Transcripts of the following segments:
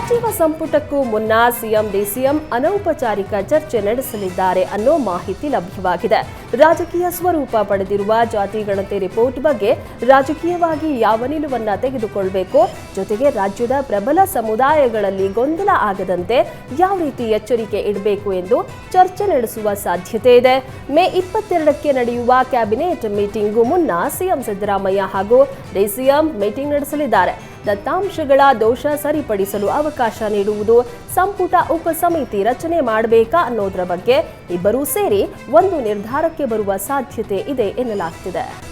ಸಚಿವ ಸಂಪುಟಕ್ಕೂ ಮುನ್ನ CM, DCM ಅನೌಪಚಾರಿಕ ಚರ್ಚೆ ನಡೆಸಲಿದ್ದಾರೆ ಅನ್ನೋ ಮಾಹಿತಿ ಲಭ್ಯವಾಗಿದೆ. ರಾಜಕೀಯ ಸ್ವರೂಪ ಪಡೆದಿರುವ ಜಾತಿ ಗಣತಿ ರಿಪೋರ್ಟ್ ಬಗ್ಗೆ ರಾಜಕೀಯವಾಗಿ ಯಾವ ನಿಲುವನ್ನ ತೆಗೆದುಕೊಳ್ಬೇಕು, ಜೊತೆಗೆ ರಾಜ್ಯದ ಪ್ರಬಲ ಸಮುದಾಯಗಳಲ್ಲಿ ಗೊಂದಲ ಆಗದಂತೆ ಯಾವ ರೀತಿ ಎಚ್ಚರಿಕೆ ಇಡಬೇಕು ಎಂದು ಚರ್ಚೆ ನಡೆಸುವ ಸಾಧ್ಯತೆ ಇದೆ. ಮೇ ಇಪ್ಪತ್ತೆರಡಕ್ಕೆ ನಡೆಯುವ ಕ್ಯಾಬಿನೆಟ್ ಮೀಟಿಂಗೂ ಮುನ್ನ ಸಿಎಂ ಸಿದ್ದರಾಮಯ್ಯ ಹಾಗೂ ಡಿಸಿಎಂ ಮೀಟಿಂಗ್ ನಡೆಸಲಿದ್ದಾರೆ. ದತ್ತಾಂಶಗಳ ದೋಷ ಸರಿಪಡಿಸಲು ಅವಕಾಶ ನೀಡುವುದು ಸಂಪುಟ ಉಪಸಮಿತಿ ರಚನೆ ಮಾಡಬೇಕಾ ಅನ್ನೋದರ ಬಗ್ಗೆ ಇಬ್ಬರೂ ಸೇರಿ ಒಂದು ನಿರ್ಧಾರಕ್ಕೆ ಬರುವ ಸಾಧ್ಯತೆ ಇದೆ ಎನ್ನಲಾಗ್ತಿದೆ.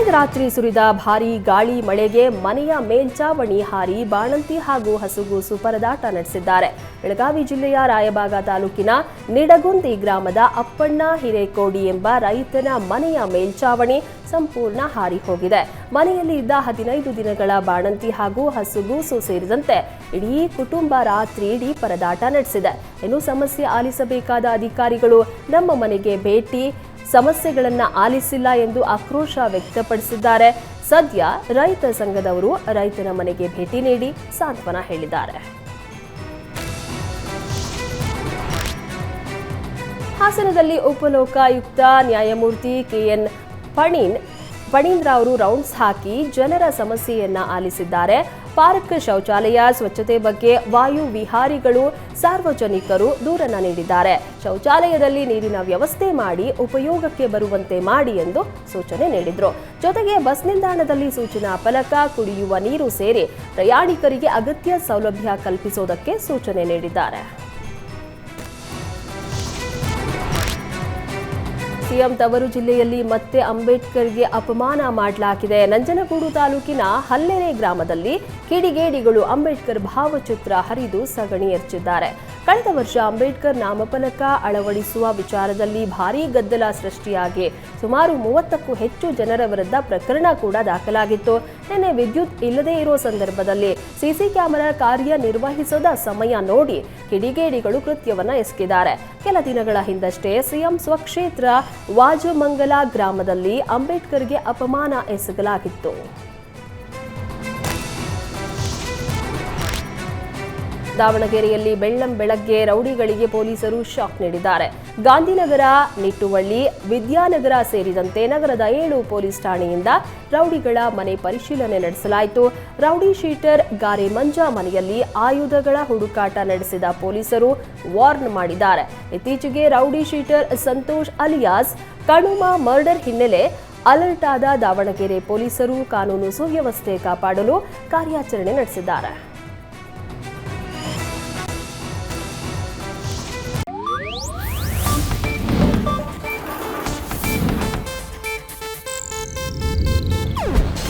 ಕಳೆದ ರಾತ್ರಿ ಸುರಿದ ಭಾರೀ ಗಾಳಿ ಮಳೆಗೆ ಮನೆಯ ಮೇಲ್ಚಾವಣಿ ಹಾರಿ ಬಾಣಂತಿ ಹಾಗೂ ಹಸುಗೂಸು ಪರದಾಟ ನಡೆಸಿದ್ದಾರೆ. ಬೆಳಗಾವಿ ಜಿಲ್ಲೆಯ ರಾಯಬಾಗ ತಾಲೂಕಿನ ನಿಡಗುಂದಿ ಗ್ರಾಮದ ಅಪ್ಪಣ್ಣ ಹಿರೇಕೋಡಿ ಎಂಬ ರೈತನ ಮನೆಯ ಮೇಲ್ಚಾವಣಿ ಸಂಪೂರ್ಣ ಹಾರಿ ಹೋಗಿದೆ. ಮನೆಯಲ್ಲಿ ಇದ್ದ ಹದಿನೈದು ದಿನಗಳ ಬಾಣಂತಿ ಹಾಗೂ ಹಸುಗೂಸು ಸೇರಿದಂತೆ ಇಡೀ ಕುಟುಂಬ ರಾತ್ರಿ ಇಡೀ ಪರದಾಟ ನಡೆಸಿದೆ. ಇನ್ನು ಸಮಸ್ಯೆ ಆಲಿಸಬೇಕಾದ ಅಧಿಕಾರಿಗಳು ನಮ್ಮ ಮನೆಗೆ ಭೇಟಿ ಸಮಸ್ಯೆಗಳನ್ನ ಆಲಿಸಿಲ್ಲ ಎಂದು ಆಕ್ರೋಶ ವ್ಯಕ್ತಪಡಿಸಿದ್ದಾರೆ. ಸದ್ಯ ರೈತ ಸಂಘದವರು ರೈತನ ಮನೆಗೆ ಭೇಟಿ ನೀಡಿ ಸಾಂತ್ವನ ಹೇಳಿದ್ದಾರೆ. ಹಾಸನದಲ್ಲಿ ಉಪಲೋಕಾಯುಕ್ತ ನ್ಯಾಯಮೂರ್ತಿ ಕೆಎನ್ ಪಣೀನ್ ಪಣೀಂದ್ರ ಅವರು ರೌಂಡ್ಸ್ ಹಾಕಿ ಜನರ ಸಮಸ್ಯೆಯನ್ನ ಆಲಿಸಿದ್ದಾರೆ. ಪಾರ್ಕ್ ಶೌಚಾಲಯ, ಸ್ವಚ್ಛತೆ ಬಗ್ಗೆ ವಾಯು ವಿಹಾರಿಗಳು, ಸಾರ್ವಜನಿಕರು ದೂರನ್ನ ನೀಡಿದ್ದಾರೆ. ಶೌಚಾಲಯದಲ್ಲಿ ನೀರಿನ ವ್ಯವಸ್ಥೆ ಮಾಡಿ, ಉಪಯೋಗಕ್ಕೆ ಬರುವಂತೆ ಮಾಡಿ ಎಂದು ಸೂಚನೆ ನೀಡಿದರು. ಜೊತೆಗೆ ಬಸ್ ನಿಲ್ದಾಣದಲ್ಲಿ ಸೂಚನಾ ಫಲಕ, ಕುಡಿಯುವ ನೀರು ಸೇರಿ ಪ್ರಯಾಣಿಕರಿಗೆ ಅಗತ್ಯ ಸೌಲಭ್ಯ ಕಲ್ಪಿಸೋದಕ್ಕೆ ಸೂಚನೆ ನೀಡಿದ್ದಾರೆ. ಸಿಎಂ ತವರು ಜಿಲ್ಲೆಯಲ್ಲಿ ಮತ್ತೆ ಅಂಬೇಡ್ಕರ್ಗೆ ಅಪಮಾನ ಮಾಡಲಾಗಿದೆ. ನಂಜನಗೂಡು ತಾಲೂಕಿನ ಹಲ್ಲೆರೆ ಗ್ರಾಮದಲ್ಲಿ ಕಿಡಿಗೇಡಿಗಳು ಅಂಬೇಡ್ಕರ್ ಭಾವಚಿತ್ರ ಹರಿದು ಸಗಣಿ ಎರಚಿದ್ದಾರೆ. ಕಳೆದ ವರ್ಷ ಅಂಬೇಡ್ಕರ್ ನಾಮಫಲಕ ಅಳವಡಿಸುವ ವಿಚಾರದಲ್ಲಿ ಭಾರೀ ಗದ್ದಲ ಸೃಷ್ಟಿಯಾಗಿ ಸುಮಾರು ಮೂವತ್ತಕ್ಕೂ ಹೆಚ್ಚು ಜನರ ವಿರುದ್ಧ ಪ್ರಕರಣ ಕೂಡ ದಾಖಲಾಗಿತ್ತು. ನಿನ್ನೆ ವಿದ್ಯುತ್ ಇಲ್ಲದೇ ಇರೋ ಸಂದರ್ಭದಲ್ಲಿ ಸಿಸಿ ಕ್ಯಾಮೆರಾ ಕಾರ್ಯ ನಿರ್ವಹಿಸದ ಸಮಯ ನೋಡಿ ಕಿಡಿಗೇಡಿಗಳು ಕೃತ್ಯವನ್ನ ಎಸಗಿದ್ದಾರೆ. ಕೆಲ ದಿನಗಳ ಹಿಂದಷ್ಟೇ ಸಿಎಂ ಸ್ವಕ್ಷೇತ್ರ ವಾಜಮಂಗಲ ಗ್ರಾಮದಲ್ಲಿ ಅಂಬೇಡ್ಕರ್ಗೆ ಅಪಮಾನ ಎಸಗಲಾಗಿತ್ತು. ದಾವಣಗೆರೆಯಲ್ಲಿ ಬೆಳ್ಳಂ ಬೆಳಗ್ಗೆ ರೌಡಿಗಳಿಗೆ ಪೊಲೀಸರು ಶಾಕ್ ನೀಡಿದ್ದಾರೆ. ಗಾಂಧಿನಗರ, ನಿಟ್ಟುವಳ್ಳಿ, ವಿದ್ಯಾನಗರ ಸೇರಿದಂತೆ ನಗರದ ಏಳು ಪೊಲೀಸ್ ಠಾಣೆಯಿಂದ ರೌಡಿಗಳ ಮನೆ ಪರಿಶೀಲನೆ ನಡೆಸಲಾಯಿತು. ರೌಡಿ ಶೀಟರ್ ಗಾರೆ ಮಂಜಾ ಮನೆಯಲ್ಲಿ ಆಯುಧಗಳ ಹುಡುಕಾಟ ನಡೆಸಿದ ಪೊಲೀಸರು ವಾರ್ನ್ ಮಾಡಿದ್ದಾರೆ. ಇತ್ತೀಚೆಗೆ rowdy sheeter Santosh alias Kanuma murder ಹಿನ್ನೆಲೆ ಅಲರ್ಟ್ ಆದ ದಾವಣಗೆರೆ ಪೊಲೀಸರು ಕಾನೂನು ಸುವ್ಯವಸ್ಥೆ ಕಾಪಾಡಲು ಕಾರ್ಯಾಚರಣೆ ನಡೆಸಿದ್ದಾರೆ.